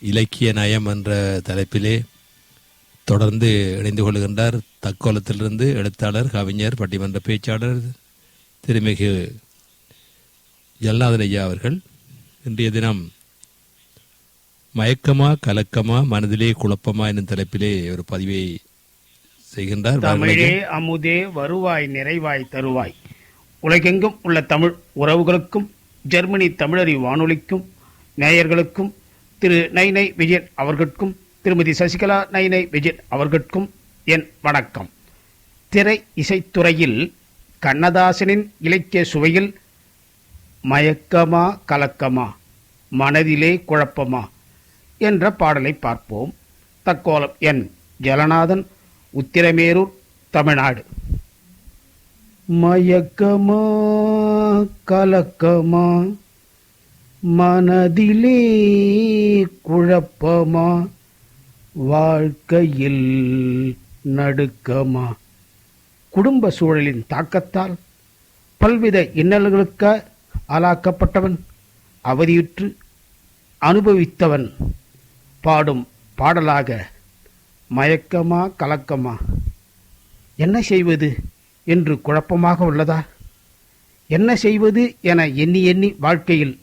இலக்கிய நயம் என்ற தலைப்பிலே தொடர்ந்து இணைந்து கொள்கின்றார். தக்கோலத்திலிருந்து எழுத்தாளர் கவிஞர் பட்டிமன்ற பேச்சாளர் திருமிகு ஜல்நாதன் ஐயா அவர்கள். இன்றைய தினம் மயக்கமா கலக்கமா மனதிலே குழப்பமா என்னும் தலைப்பிலே ஒரு பதிவை செய்கின்றார். தமிழே அமுதே வருவாய் நிறைவாய் தருவாய். உலகெங்கும் உள்ள தமிழ் உறவுகளுக்கும் ஜெர்மனி தமிழறி வானொலிக்கும் நேயர்களுக்கும் திரு நைனை விஜயன் அவர்களுக்கும் திருமதி சசிகலா நைனை விஜயன் அவர்களுக்கும் என் வணக்கம். திரை இசைத்துறையில் கண்ணதாசனின் இலக்கிய சுவையில் மயக்கமா கலக்கமா மனதிலே குழப்பமா என்ற பாடலை பார்ப்போம். தக்கோலம் என் ஜலநாதன் உத்திரமேரூர் தமிழ்நாடு. மயக்கமா கலக்கமா மனதிலே குழப்பமா? வாழ்க்கையில் நடுக்கமா? குடும்ப சூழலின் தாக்கத்தால் பல்வித இன்னல்களுக்கு ஆளாக்கப்பட்டவன் அவதியுற்று அனுபவித்தவன் பாடும் பாடலாக மயக்கமா கலக்கமா? என்ன செய்வது என்று குழப்பமாக உள்ளதா? என்ன செய்வது என எண்ணி எண்ணி வாழ்க்கையில்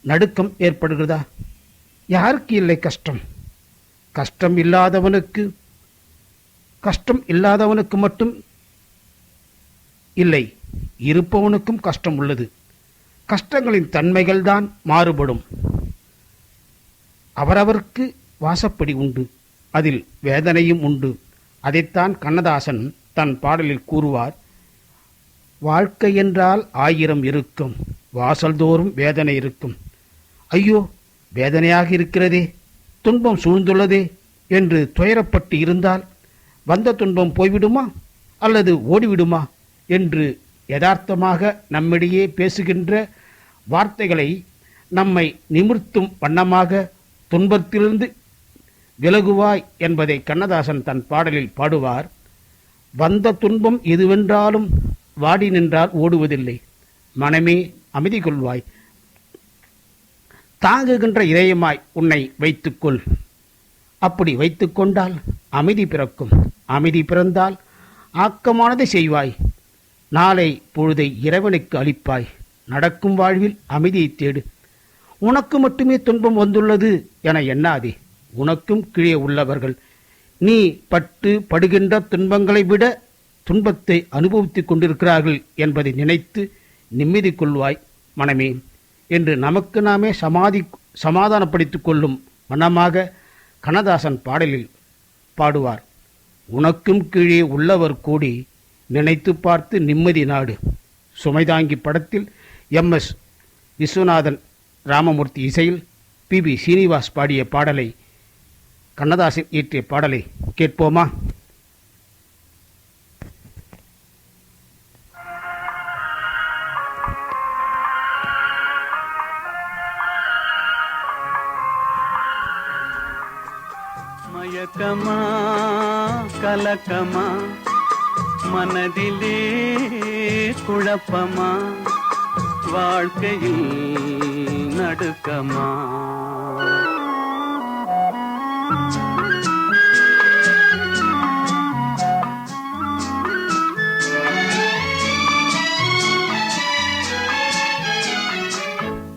நடுக்கம் ஏற்படுகிறதா? யாருக்கு இல்லை கஷ்டம்? கஷ்டம் இல்லாதவனுக்கு கஷ்டம் இல்லாதவனுக்கு மட்டும் இல்லை இருப்பவனுக்கும் கஷ்டம் உள்ளது. கஷ்டங்களின் தன்மைகள்தான் மாறுபடும். அவரவருக்கு வாசப்படி உண்டு அதில் வேதனையும் உண்டு. அதைத்தான் கண்ணதாசன் தன் பாடலில் கூறுவார் வாழ்க்கை என்றால் ஆயிரம் இருக்கும் வாசல்தோறும் வேதனை இருக்கும். ஐயோ வேதனையாக இருக்கிறதே? துன்பம் சூழ்ந்துள்ளதே? என்று துயரப்பட்டு இருந்தால் வந்த துன்பம் போய்விடுமா? அல்லது ஓடிவிடுமா? என்று யதார்த்தமாக நம்மிடையே பேசுகின்ற வார்த்தைகளை நம்மை நிமிர்த்தும் வண்ணமாக துன்பத்திலிருந்து விலகுவாய் என்பதை கண்ணதாசன் தன் பாடலில் பாடுவார். வந்த துன்பம் எதுவென்றாலும் வாடி நின்றால் ஓடுவதில்லை. மனமே அமைதி கொள்வாய். தாங்குகின்ற இதயமாய் உன்னை வைத்துக்கொள். அப்படி வைத்துக்கொண்டால் அமைதி பிறக்கும். அமைதி பிறந்தால் ஆக்கமானதை செய்வாய். நாளை பொழுதை இறைவனுக்கு அளிப்பாய். நடக்கும் வாழ்வில் அமைதியை தேடு. உனக்கு மட்டுமே துன்பம் வந்துள்ளது என எண்ணாதே. உனக்கும் கீழே உள்ளவர்கள். நீ பட்டு படுகின்ற துன்பங்களை விட துன்பத்தை அனுபவித்துக் கொண்டிருக்கிறார்கள் என்பதை நினைத்து நிம்மதி கொள்வாய் மனமே. என்று நமக்கு நாமே சமாதி சமாதானப்படுத்திக் கொள்ளும் மனமாக கண்ணதாசன் பாடலில் பாடுவார். உனக்கும் கீழே உள்ளவர் கூடி நினைத்து பார்த்து நிம்மதி நாடு. சுமைதாங்கி படத்தில் எம். எஸ். விஸ்வநாதன் ராமமூர்த்தி இசையில் பி. பி சீனிவாஸ் பாடிய பாடலை கண்ணதாசன் இயற்றிய பாடலை கேட்போமா? மயக்கமா கலக்கமா மனதிலே குழப்பமா வாழ்க்கையில் நடுக்கமா.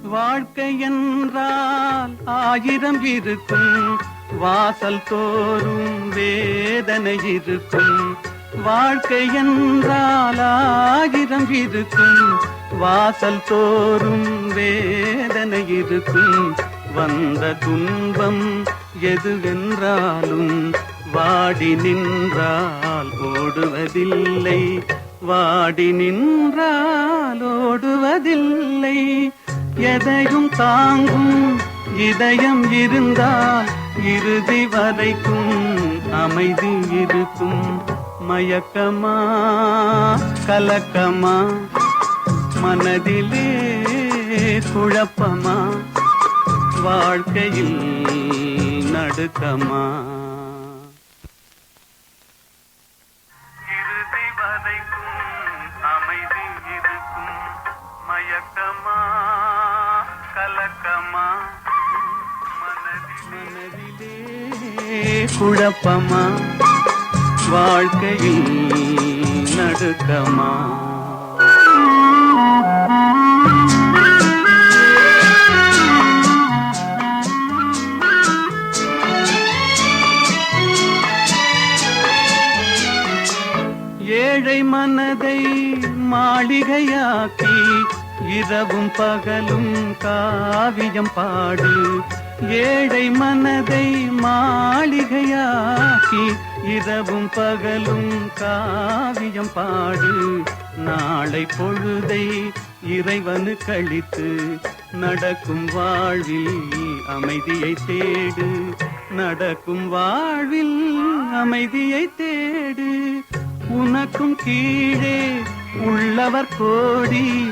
வாழ்க்கை என்றால் ஆயிரம் இருக்கும். வாசல் தோறும் வேதனை இருக்கும். வாழ்க்கை என்றால் ஆகிரம் இருக்கும். வாசல் தோறும் வேதனை இருக்கும். வந்த துன்பம் எதுவென்றாலும் வாடி நின்றால் ஓடுவதில்லை. வாடி நின்றால் ஓடுவதில்லை. எதையும் தாங்கும் இதயம் இருந்தால் இறுதி வரைக்கும் அமைதி இருக்கும். மயக்கமா? கலக்கமா? மனதிலே குழப்பமா? வாழ்க்கையில் நடுக்கமா? இறுதி வரைக்கும் அமைதி இருக்கும். மயக்கமா? கலக்கமா? குழப்பமா? வாழ்க்கையில் நடுக்கமா? ஏழை மனதை மாளிகையாக்கி இரவும் பகலும் காவியம் பாடு. ஏழை மனதை மாளிகையாக்கி இரவும் பகலும் காவியம் பாடு. நாளை பொழுதை இறைவனு கழித்து நடக்கும் வாழ்வில் அமைதியை தேடு. நடக்கும் வாழ்வில் அமைதியை தேடு. உனக்கும் கீழே உள்ளவர் கோடி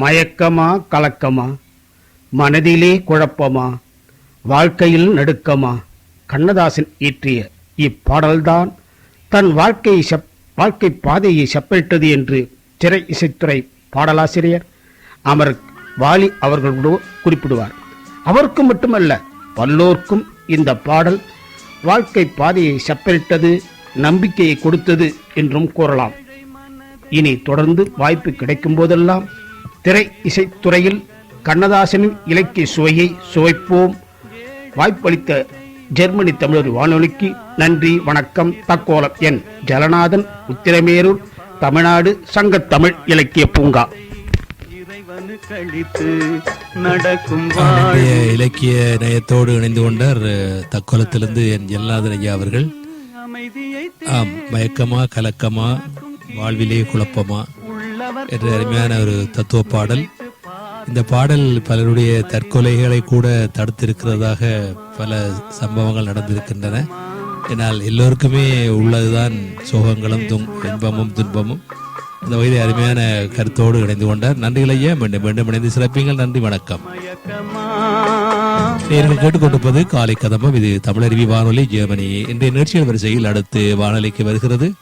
மயக்கமா கலக்கமா? மனதிலே குழப்பமா? வாழ்க்கையில் நடுக்கமா? கண்ணதாசன் இயற்றிய இப்பாடல்தான் தன் வாழ்க்கையை செப் வாழ்க்கை பாதையை செப்பனிட்டது என்று திரை இசைத்துறை பாடலாசிரியர் அமர் வாலி அவர்களோடு குறிப்பிடுவார். அவருக்கு மட்டுமல்ல பல்லோர்க்கும் இந்த பாடல் வாழ்க்கை பாதையை செப்பனிட்டது நம்பிக்கையை கொடுத்தது என்றும் கூறலாம். இனி தொடர்ந்து வாய்ப்பு கிடைக்கும் போதெல்லாம் திரை இசைத்துறையில் கண்ணதாசனின் இலக்கிய சுவையை சுவைப்போம். வாய்ப்பளித்த ஜெர்மனி தமிழர் வானொலிக்கு நன்றி வணக்கம். தக்கோலம் என் ஜலநாதன் உத்திரமேரூர் தமிழ்நாடு சங்கத்தமிழ் இலக்கிய பூங்கா. நடக்கும் இலக்கிய நயத்தோடு இணைந்து கொண்டார் தக்கோலத்திலிருந்து என் ஜெல்லநாதன் ஐயா அவர்கள் ஆம் மயக்கமா கலக்கமா வாழ்விலே குழப்பமா என்ற அருமையான ஒரு தத்துவ பாடல். இந்த பாடல் பலருடைய தற்கொலைகளை கூட தடுத்திருக்கிறதாக பல சம்பவங்கள் நடந்திருக்கின்றன. என்னால் எல்லோருக்குமே உள்ளதுதான் சோகங்களும் துன் இன்பமும் துன்பமும். இந்த வயது அருமையான கருத்தோடு இணைந்து கொண்டார். நன்றிகளையே மீண்டும் மீண்டும் இணைந்து சிறப்பீங்கள் நன்றி வணக்கம். மயக்கமா நேர்கள் கேட்டுக்கொண்டிருப்பது காலை கதம்பம். இது தமிழருவி வானொலி ஜெர்மனி. இன்றைய நிகழ்ச்சிகள் வரிசையில் அடுத்து வானொலிக்கு வருகிறது.